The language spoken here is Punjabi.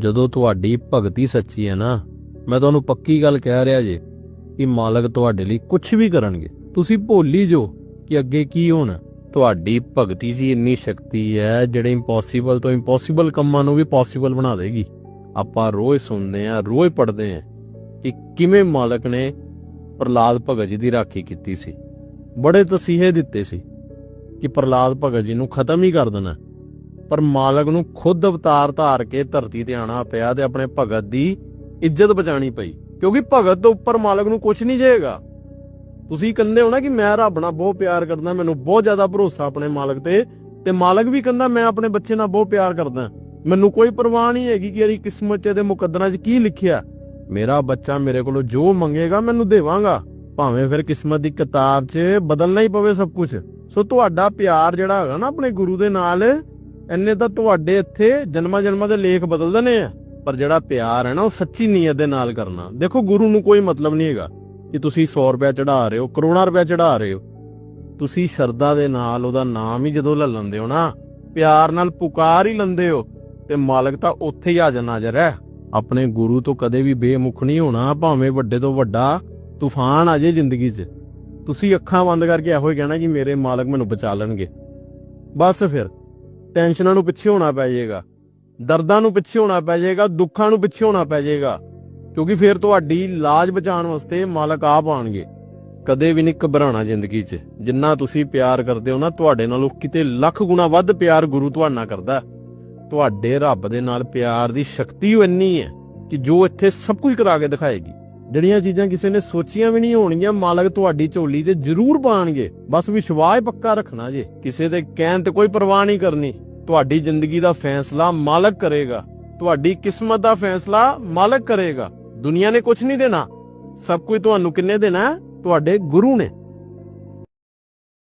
ਜਦੋਂ ਤੁਹਾਡੀ ਭਗਤੀ ਸੱਚੀ ਹੈ ਨਾ, ਮੈਂ ਤੁਹਾਨੂੰ ਪੱਕੀ ਗੱਲ ਕਹਿ ਰਿਹਾ ਜੇ ਕਿ ਮਾਲਕ ਤੁਹਾਡੇ ਲਈ ਕੁਝ ਵੀ ਕਰਨਗੇ। ਤੁਸੀਂ ਭੁੱਲ ਹੀ ਜੋ ਕਿ ਅੱਗੇ ਕੀ ਹੋਣਾ। ਤੁਹਾਡੀ ਭਗਤੀ ਦੀ ਇੰਨੀ ਸ਼ਕਤੀ ਹੈ, ਜਿਹੜੇ ਇੰਪੋਸੀਬਲ ਤੋਂ ਇੰਪੋਸੀਬਲ ਕੰਮਾਂ ਨੂੰ ਵੀ ਪੋਸੀਬਲ ਬਣਾ ਦੇਗੀ। ਆਪਾਂ ਰੋਜ਼ ਸੁਣਦੇ ਆ ਰੋਜ਼ ਪੜ੍ਹਦੇ ਆ ਕਿ ਕਿਵੇਂ ਮਾਲਕ ਨੇ ਪ੍ਰਲਾਦ ਭਗਤ ਜੀ ਦੀ ਰਾਖੀ ਕੀਤੀ ਸੀ। ਬੜੇ ਤਸੀਹੇ ਦਿੱਤੇ ਸੀ ਕਿ ਪ੍ਰਲਾਦ ਭਗਤ ਜੀ ਨੂੰ ਖਤਮ ਹੀ ਕਰ ਦੇਣਾ। ਪਰ ਮਾਲਕ ਨੂੰ ਖੁਦ ਅਵਤਾਰ ਧਾਰ ਕੇ ਧਰਤੀ ਤੇ ਆਣਾ ਪਿਆ ਤੇ ਆਪਣੇ ਭਗਤ ਦੀ ਇੱਜ਼ਤ ਬਚਾਣੀ ਪਈ। ਕਿਉਂਕਿ ਭਗਤ ਤੋਂ ਉੱਪਰ ਮਾਲਕ ਨੂੰ ਕੁਝ ਨਹੀਂ ਜਾਏਗਾ ਤੁਸੀਂ ਕਹਿੰਦੇ ਹੋ ਨਾ ਕਿ ਮੈਂ ਰੱਬ ਨਾਲ ਬਹੁਤ ਪਿਆਰ ਕਰਦਾ, ਮੈਨੂੰ ਬਹੁਤ ਜ਼ਿਆਦਾ ਭਰੋਸਾ ਆਪਣੇ ਮਾਲਕ ਤੇ ਤੇ ਮਾਲਕ ਵੀ ਕਹਿੰਦਾ, ਮੈਂ ਆਪਣੇ ਬੱਚੇ ਨਾਲ ਬਹੁਤ ਪਿਆਰ ਕਰਦਾ। ਮੈਨੂੰ ਕੋਈ ਪਰਵਾਹ ਨਹੀਂ ਹੈਗੀ ਕਿ ਇਹਦੀ ਕਿਸਮਤ 'ਚ, ਇਹਦੇ ਮੁਕੱਦਰਾਂ 'ਚ ਕੀ ਲਿਖਿਆ। ਮੇਰਾ ਬੱਚਾ ਮੇਰੇ ਕੋਲੋਂ ਜੋ ਮੰਗੇਗਾ, ਮੈਨੂੰ ਦੇਵਾਂਗਾ। ਭਾਵੇਂ ਫਿਰ ਕਿਸਮਤ ਦੀ ਕਿਤਾਬ 'ਚ ਬਦਲਣਾ ਹੀ ਪਵੇ ਸਭ ਕੁਝ ਸੋ ਤੁਹਾਡਾ ਪਿਆਰ ਜਿਹੜਾ ਹੈਗਾ ਨਾ ਆਪਣੇ ਗੁਰੂ ਦੇ ਨਾਲ ਇੰਨੇ ਤਾਂ ਤੁਹਾਡੇ ਇੱਥੇ ਜਨਮਾਂ ਜਨਮਾਂ ਦੇ ਲੇਖ ਬਦਲ ਦਨੇ ਆ। ਪਰ ਜਿਹੜਾ ਪਿਆਰ ਹੈ ਨਾ, ਉਹ ਸੱਚੀ ਨੀਅਤ ਦੇ ਨਾਲ ਕਰਨਾ। ਦੇਖੋ, ਗੁਰੂ ਨੂੰ ਕੋਈ ਮਤਲਬ ਨਹੀਂ ਹੈਗਾ ਕਿ ਤੁਸੀਂ 100 ਰੁਪਏ ਚੜਾ ਰਹੇ ਹੋ, ਕਰੋੜਾਂ ਰੁਪਏ ਚੜਾ ਰਹੇ ਹੋ। ਤੁਸੀਂ ਸ਼ਰਧਾ ਦੇ ਨਾਲ ਉਹਦਾ ਨਾਮ ਹੀ ਜਦੋਂ ਲੈ ਲੈਂਦੇ ਹੋ ਨਾ, ਪਿਆਰ ਨਾਲ ਪੁਕਾਰ ਹੀ ਲੈਂਦੇ ਹੋ, ਤੇ ਮਾਲਕ ਤਾਂ ਉੱਥੇ ਹੀ ਆ ਜਾਣਾ ਹਾਜ਼ਰ ਹੈ। ਆਪਣੇ ਗੁਰੂ ਤੋਂ ਕਦੇ ਵੀ ਬੇਮੁਖ ਨਹੀਂ ਹੋਣਾ, ਭਾਵੇਂ ਵੱਡੇ ਤੋਂ ਵੱਡਾ ਤੂਫਾਨ ਆ ਜੇ ਜ਼ਿੰਦਗੀ 'ਚ। ਤੁਸੀਂ ਅੱਖਾਂ ਬੰਦ ਕਰਕੇ ਇਹੋ ਹੀ ਕਹਿਣਾ ਕਿ ਮੇਰੇ ਮਾਲਕ ਮੈਨੂੰ ਬਚਾ ਲੈਣਗੇ। ਬਸ ਫਿਰ ਟੈਨਸ਼ਨਾਂ ਨੂੰ ਪਿੱਛੇ ਹੋਣਾ ਪੈ ਜਾਏਗਾ, ਦਰਦਾਂ ਨੂੰ ਪਿੱਛੇ ਹੋਣਾ ਪੈ ਜਾਏਗਾ, ਦੁੱਖਾਂ ਨੂੰ ਪਿੱਛੇ ਹੋਣਾ ਪੈ ਜਾਏਗਾ, ਕਿਉਂਕਿ ਫਿਰ ਤੁਹਾਡੀ ਲਾਜ ਬਚਾਉਣ ਵਾਸਤੇ ਮਾਲਕ ਆਪ ਆਣਗੇ ਕਦੇ ਵੀ ਨਹੀਂ ਘਬਰਾਣਾ ਜ਼ਿੰਦਗੀ 'ਚ। ਜਿੰਨਾ ਤੁਸੀਂ ਪਿਆਰ ਕਰਦੇ ਹੋ ਨਾ, ਤੁਹਾਡੇ ਨਾਲੋਂ ਕਿਤੇ ਲੱਖ ਗੁਣਾ ਵੱਧ ਪਿਆਰ ਗੁਰੂ ਤੁਹਾਡਾ ਕਰਦਾ ਤੁਹਾਡੇ ਰੱਬ ਦੇ ਨਾਲ ਪਿਆਰ ਦੀ ਸ਼ਕਤੀ ਉਹ ਇੰਨੀ ਹੈ ਕਿ ਜੋ ਇੱਥੇ ਸਭ ਕੁਝ ਕਰਾ ਕੇ ਦਿਖਾਏਗੀ। ਜਿਹੜੀਆਂ ਚੀਜ਼ਾਂ ਕਿਸੇ ਨੇ ਸੋਚੀਆਂ ਵੀ ਨਹੀਂ ਹੋਣਗੀਆਂ, ਮਾਲਕ ਤੁਹਾਡੀ ਝੋਲੀ ਤੇ ਜ਼ਰੂਰ ਪਾਣਗੇ। ਬਸ ਵਿਸ਼ਵਾਸ ਪੱਕਾ ਰੱਖਣਾ ਜੇ। ਕਿਸੇ ਦੇ ਕਹਿਣ ਤੇ ਕੋਈ ਪਰਵਾਹ ਨਹੀਂ ਕਰਨੀ। ਤੁਹਾਡੀ ਜ਼ਿੰਦਗੀ ਦਾ ਫੈਸਲਾ ਮਾਲਕ ਕਰੇਗਾ। ਤੁਹਾਡੀ ਕਿਸਮਤ ਦਾ ਫੈਸਲਾ ਮਾਲਕ ਕਰੇਗਾ। ਦੁਨੀਆ ਨੇ ਕੁਝ ਨਹੀਂ ਦੇਣਾ। ਸਭ ਕੁਝ ਤੁਹਾਨੂੰ ਕਿੰਨੇ ਦੇਣਾ? ਤੁਹਾਡੇ ਗੁਰੂ ਨੇ।